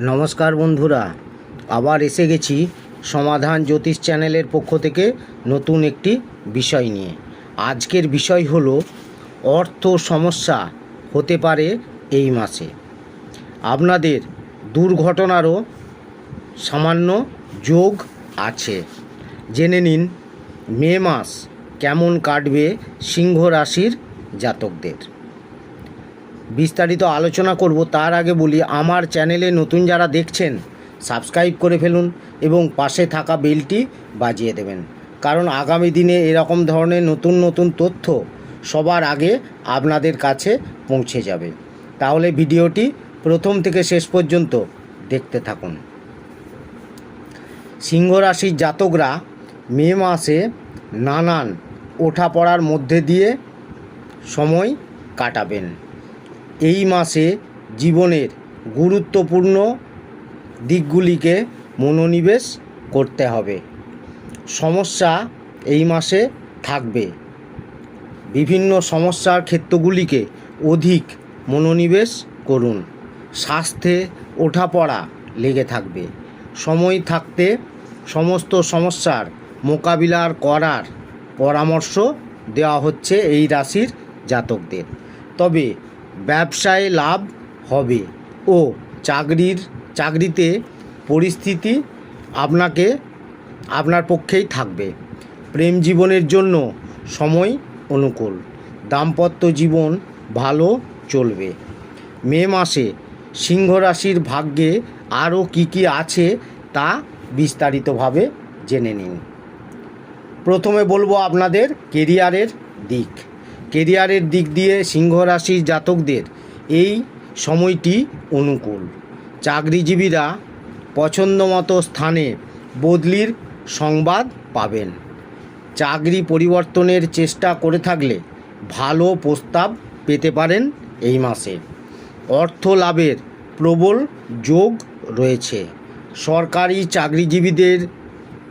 নমস্কার বন্ধুরা, আবার এসে গেছি সমাধান জ্যোতিষ চ্যানেলের পক্ষ থেকে নতুন একটি বিষয় নিয়ে। আজকের বিষয় হলো, অর্থ সমস্যা হতে পারে এই মাসে। আপনাদের দুর্ঘটনারও সামান্য যোগ আছে। জেনে নিন, মে মাস কেমন কাটবে সিংহ রাশির জাতকদের। বিস্তারিত আলোচনা করব তার আগে বলি, আমার চ্যানেলে নতুন যারা দেখছেন, সাবস্ক্রাইব করে ফেলুন এবং পাশে থাকা বেলটি বাজিয়ে দেবেন। কারণ আগামী দিনে এরকম ধরনের নতুন নতুন তথ্য সবার আগে আপনাদের কাছে পৌঁছে যাবে। তাহলে ভিডিওটি প্রথম থেকে শেষ পর্যন্ত দেখতে থাকুন। সিংহ রাশির জাতকরা মে মাসে নানান ওঠাপড়ার মধ্যে দিয়ে সময় কাটাবেন। এই মাসে জীবনের গুরুত্বপূর্ণ দিকগুলিকে মনোনিবেশ করতে হবে। সমস্যা এই মাসে থাকবে। বিভিন্ন সমস্যার ক্ষেত্রগুলিকে অধিক মনোনিবেশ করুন। স্বাস্থ্যে ওঠাপড়া লেগে থাকবে। সময় থাকতে সমস্ত সমস্যার মোকাবিলার করার পরামর্শ দেওয়া হচ্ছে এই রাশির জাতকদের। তবে ব্যবসায় লাভ হবে। ও চাকরির, চাকরিতে পরিস্থিতি আপনাকে, আপনার পক্ষেই থাকবে। প্রেম জীবনের জন্য সময় অনুকূল। দাম্পত্য জীবন ভালো চলবে। মে মাসে সিংহ রাশির ভাগ্যে আরও কী কী আছে তা বিস্তারিতভাবে জেনে নিন। প্রথমে বলব আপনাদের কেরিয়ারের দিক। কেরিয়ারের দিক দিয়ে সিংহ রাশির জাতকদের এই সময়টি অনুকূল। চাকরিজীবীরা পছন্দমতো স্থানে বদলির সংবাদ পাবেন। চাকরি পরিবর্তনের চেষ্টা করে থাকলে ভালো প্রস্তাব পেতে পারেন এই মাসে। অর্থ লাভের প্রবল যোগ রয়েছে। সরকারি চাকরিজীবীদের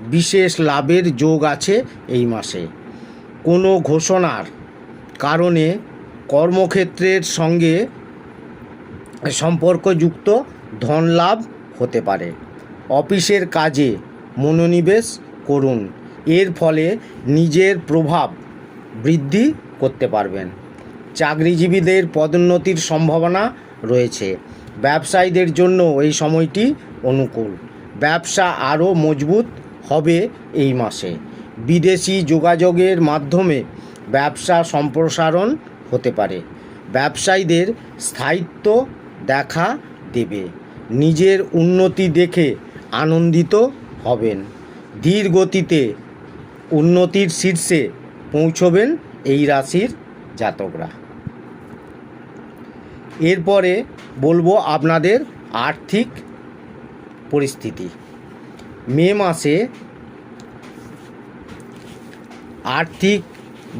বিশেষ লাভের যোগ আছে এই মাসে। কোনো ঘোষণার কারণে কর্মক্ষেত্রের সঙ্গে সম্পর্কযুক্ত ধন লাভ হতে পারে। অফিসের কাজে মনোনিবেশ করুন। এর ফলে নিজের প্রভাব বৃদ্ধি করতে পারবেন। চাকরিজীবীদের পদোন্নতির সম্ভাবনা রয়েছে। ব্যবসায়ীদের জন্য এই সময়টি অনুকূল। ব্যবসা আরও মজবুত হবে এই মাসে। বিদেশি যোগাযোগের মাধ্যমে ব্যবসা সম্প্রসারণ হতে পারে। ব্যবসায়ীদের স্থায়িত্ব দেখা দেবে। নিজের উন্নতি দেখে আনন্দিত হবেন। ধীর গতিতে উন্নতির শীর্ষে পৌঁছবেন এই রাশির জাতকরা। এরপরে বলব আপনাদের আর্থিক পরিস্থিতি। মে মাসে আর্থিক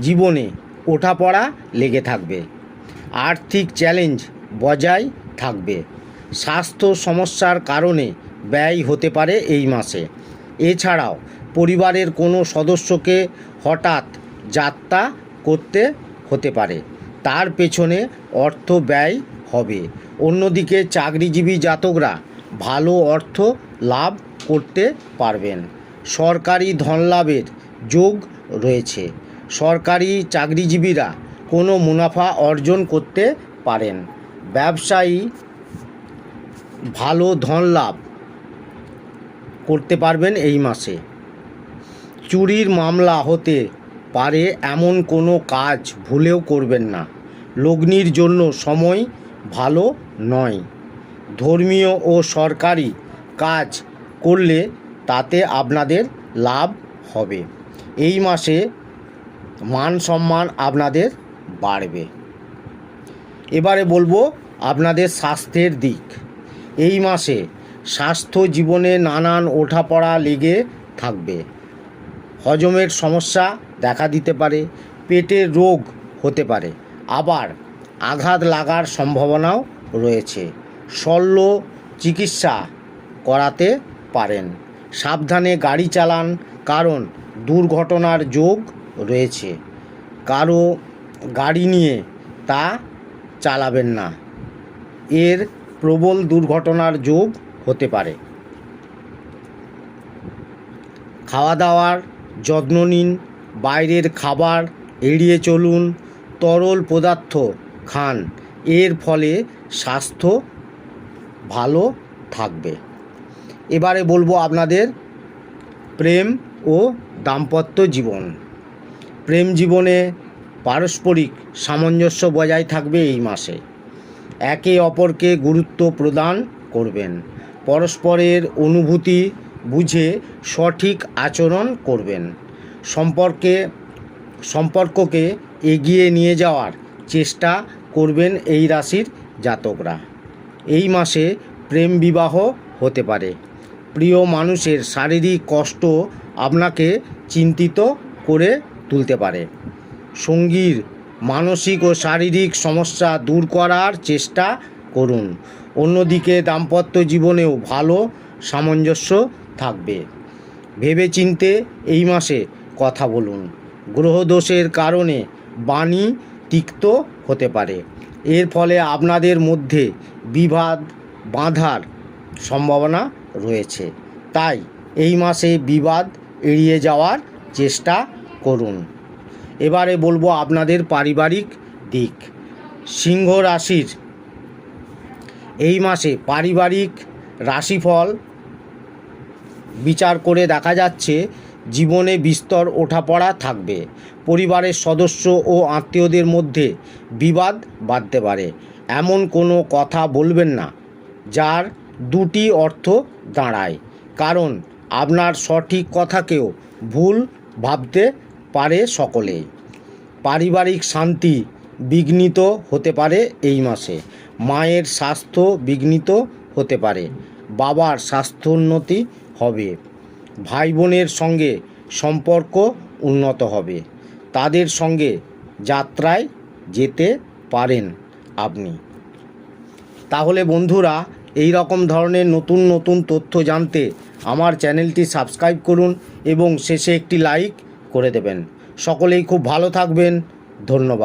জীবনে ওঠাপড়া লেগে থাকবে। আর্থিক চ্যালেঞ্জ বজায় থাকবে। স্বাস্থ্য সমস্যার কারণে ব্যয় হতে পারে এই মাসে। এছাড়াও পরিবারের কোনো সদস্যকে হঠাৎ যাত্রা করতে হতে পারে। তার পেছনে অর্থ ব্যয় হবে। অন্যদিকে চাকরিজীবী জাতকরা ভালো অর্থ লাভ করতে পারবেন। সরকারি ধনলাভের যোগ রয়েছে। সরকারি চাকরিজীবীরা কোনো মুনাফা অর্জন করতে পারেন। ব্যবসায়ী ভালো ধন লাভ করতে পারবেন এই মাসে। চুরির মামলা হতে পারে এমন কোনো কাজ ভুলেও করবেন না। লগ্নির জন্য সময় ভালো নয়। ধর্মীয় ও সরকারি কাজ করলে তাতে আপনাদের লাভ হবে। এই মাসে মান সম্মান আপনাদের বাড়বে। এবারে বলব আপনাদের স্বাস্থ্যের দিক। এই মাসে স্বাস্থ্য জীবনে নানান ওঠাপড়া লেগে থাকবে। হজমের সমস্যা দেখা দিতে পারে, পেটের রোগ হতে পারে, আবার আঘাত লাগার সম্ভাবনাও রয়েছে। শল্য চিকিৎসা করাতে পারেন। সাবধানে গাড়ি চালান, কারণ দুর্ঘটনার যোগ রয়েছে। কারও গাড়ি নিয়ে তা চালাবেন না। এর প্রবল দুর্ঘটনার যোগ হতে পারে। খাওয়া দাওয়ার যত্ন নিন, বাইরের খাবার এড়িয়ে চলুন, তরল পদার্থ খান, এর ফলে স্বাস্থ্য ভালো থাকবে। এবারে বলব আপনাদের প্রেম ও দাম্পত্য জীবন। প্রেম জীবনে পারস্পরিক সামঞ্জস্য বজায় থাকবে এই মাসে। একে অপরকে গুরুত্ব প্রদান করবেন। পরস্পরের অনুভূতি বুঝে সঠিক আচরণ করবেন। সম্পর্কে, সম্পর্ককে এগিয়ে নিয়ে যাওয়ার চেষ্টা করবেন এই রাশির জাতকরা। এই মাসে প্রেম বিবাহ হতে পারে। প্রিয় মানুষের শারীরিক কষ্ট আপনাকে চিন্তিত করে তুলতে পারে। সঙ্গীর মানসিক ও শারীরিক সমস্যা দূর করার চেষ্টা করুন। অন্যদিকে দাম্পত্য জীবনেও ভালো সামঞ্জস্য থাকবে। ভেবেচিন্তে এই মাসে কথা বলুন। গ্রহদোষের কারণে বাণী তিক্ত হতে পারে। এর ফলে আপনাদের মধ্যে বিবাদ বাঁধার সম্ভাবনা রয়েছে। তাই এই মাসে বিবাদ এড়িয়ে যাওয়ার চেষ্টা করুন। এবারে বলব আপনাদের পারিবারিক দিক। সিংহ রাশির এই মাসে পারিবারিক রাশিফল বিচার করে দেখা যাচ্ছে, জীবনে বিস্তর ওঠাপড়া থাকবে। পরিবারের সদস্য ও আত্মীয়দের মধ্যে বিবাদ বাঁধতে পারে। এমন কোনো কথা বলবেন না, যার দুটি অর্থ দাঁড়ায়। কারণ, আপনার সঠিক কথাকেও ভুল ভাবতে পারে সকলেই পারিবারিক শান্তি বিঘ্নিত হতে পারে এই মাসে। মায়ের স্বাস্থ্য বিঘ্নিত হতে পারে। বাবার স্বাস্থ্যোন্নতি হবে। ভাই বোনের সঙ্গে সম্পর্ক উন্নত হবে। তাদের সঙ্গে যাত্রায় যেতে পারেন আপনি। তাহলে বন্ধুরা, এই রকম ধরনের নতুন নতুন তথ্য জানতে আমার চ্যানেলটি সাবস্ক্রাইব করুন এবং শেষে একটি লাইক করে দেবেন। সকলেই খুব ভালো থাকবেন। ধন্যবাদ।